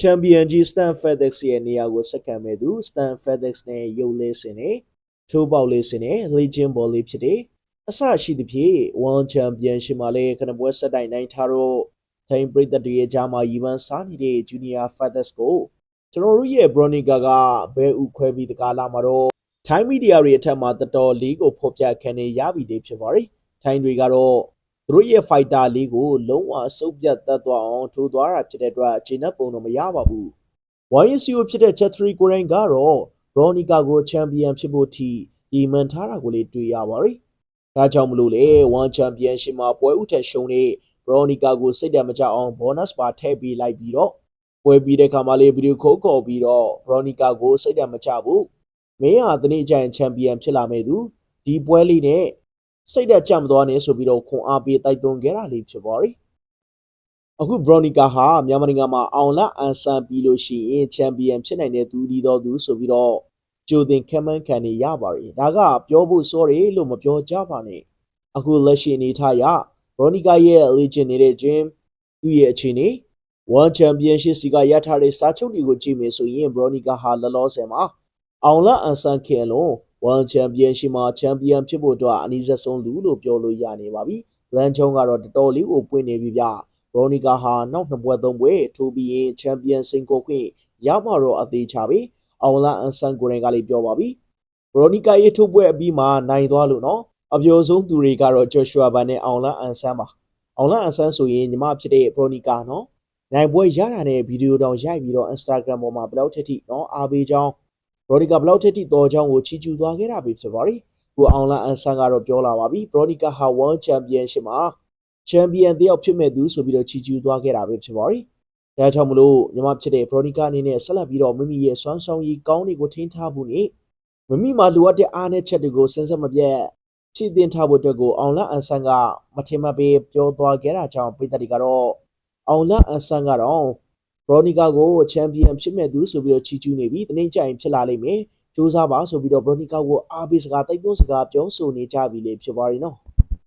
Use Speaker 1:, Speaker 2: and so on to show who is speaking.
Speaker 1: ချန်ပီယံကြီးစတန်ဖက်ဒက်စ်ရဲ့နေရာကိုစက္ကန့်မဲ့သူစတန်ဖက်ဒက်စ်နဲ့ရုပ်လေးစင်နဲ့ထိုးပေါက်လေးစင်နဲ့လေဂျင်ဘော်လေးဖြစ်တဲ့အဆရှိသဖြင့်ဝန်ချန်ပီယံရှင်မှာလည်းခဏပွဲဆက်တိုင်နိုင်ထားတော့ထိုင်းပရိသတ်တွေရဲ့ကြားမှာရီမန်စားနေတဲ့ဂျူနီယာဖက်ဒက်စ်ကိုကျွန်တော်တို့ရဲ့ဘရိုနီကာကဘဲဥခွဲပြီးတကားလာမှာတော့ထိုင်းမီဒီယာတွေအထက်မှာတော်တော်လေးကိုဖော်ပြခံနေရပြီလေဖြစ်ပါတယ်ထိုင်းတွေကတော့ သူတို့ရဲ့ fighter လေးကိုလုံးဝအဆုတ်ပြတ်တတ်သွားအောင်ထိုးသွားတာဖြစ်တဲ့အတွက်အခြေနှက်ပုံတော့မရပါဘူး။ YCO ဖြစ်တဲ့ Chatri ကိုရင်ကတော့ Ronica ကိုချန်ပီယံဖြစ်ဖို့ထိဒီမှန်ထားတာကိုလေးတွေ့ရပါတယ်။ဒါကြောင့်မလို့လေ One Championship မှာပွဲဥထက်ရှုံးတဲ့ Ronica ကိုစိတ်ဓာတ်မကြအောင် bonus ပါထည့်ပေးလိုက်ပြီးတော့ပွဲပြီးတဲ့ခါမှလေးဗီဒီယိုခိုးခေါ်ပြီးတော့ Ronica ကိုစိတ်ဓာတ်မကြဘူး။မင်းဟာဒီနေ့ကျရင်ချန်ပီယံဖြစ်လာမယ့်သူဒီပွဲလေးနဲ့ စိတ်ဓာတ်ကြမသွားနဲ့ဆိုပြီးတော့ခွန်အားပေးတိုက်တွန်းခဲ့တာလေးဖြစ်ပါတယ်။အခုဘရိုနီကာဟာမြန်မာနိုင်ငံမှာအောင်လအန်ဆန်ပြီးလို့ရှိရင်ချန်ပီယံဖြစ်နိုင်တဲ့သူဒီတော်သူဆိုပြီးတော့ကြိုတင်ခံမှန်းခံနေရပါတယ်။ဒါကပြောဖို့ sorry လို့မပြောကြပါနဲ့။အခုလက်ရှိအနေထားအရဘရိုနီကာရဲ့ legend နေတဲ့ gym သူ့ရဲ့အခြေအနေ One Championship စီကရထားတဲ့စာချုပ်တွေကိုကြည့်မယ်ဆိုရင်ဘရိုနီကာဟာလောလောဆယ်မှာအောင်လအန်ဆန်ခင်လုံး World Championship မှာ Champion ဖြစ်ဖို့အတွက်အနည်းဆုံးလူလို့ပြောလို့ရနေပါပြီ။ရန်ချုံကတော့တော်တော်လေးကိုပွင့်နေပြီဗျ။ရိုနီကာဟာနောက်နှစ်ပွဲသုံးပွဲထိုးပြီးရင် Champion စင်ကိုခွင့်ရမှာတော့အသေးချပြီ။အောင်လာအန်ဆန်ကိုရင်ကလေးပြောပါပြီ။ရိုနီကာရဲ့ထိုးပွဲအပြီးမှာနိုင်သွားလို့နော်။အပြောဆုံးသူတွေကတော့ Joshua ဘန်နဲ့အောင်လာအန်ဆန်ပါ။အောင်လာအန်ဆန်ဆိုရင်ညီမဖြစ်တဲ့ရိုနီကာနော်။နိုင်ပွဲရတာနဲ့ဗီဒီယိုတောင်ရိုက်ပြီးတော့ Instagram ပေါ်မှာဘယ်လောက်ထက်ထိနော်အားပေးကြောင်းဘ ရော်ဒီကာဘလောက်ထက်ထိတော်ချောင်းကိုချီကျူးသွားခဲ့တာပဲဖြစ်ပါတယ်။ကိုအောင်လန်အန်ဆန်ကတော့ပြောလာပါပြီ။ဘရော်ဒီကာဟာ World Championship မှာချန်ပီယံတယောက်ဖြစ်မဲ့သူဆိုပြီးတော့ချီကျူးသွားခဲ့တာပဲဖြစ်ပါတယ်။ဒါကြောင့်မလို့ညီမဖြစ်တဲ့ဘရော်ဒီကာအနေနဲ့ဆက်လက်ပြီးတော့မိမိရဲ့စွမ်းဆောင်ရည်ကောင်းတွေကိုထိန်းထားဖို့နဲ့မိမိမှာလိုအပ်တဲ့အားနည်းချက်တွေကိုစဉ်ဆက်မပြတ်ဖြည့်တင်ထားဖို့အတွက်ကိုအောင်လန်အန်ဆန်ကမထင်မှတ်ပေးပြောသွားခဲ့တာကြောင့်ပြည်သက်တွေကတော့အောင်လန်အန်ဆန်ကတော့ ဘရော်နီကာကိုချန်ပီယံဖြစ်မဲ့သူဆိုပြီးတော့ချီကျူးနေပြီတနေ့ကျရင်ဖြစ်လာလိမ့်မယ်စူးစမ်းပါဆိုပြီးတော့ဘရော်နီကာကိုအားပေးစကားတိုက်တွန်းစကားပြောဆိုနေကြပြီလေဖြစ်ပါရီနော်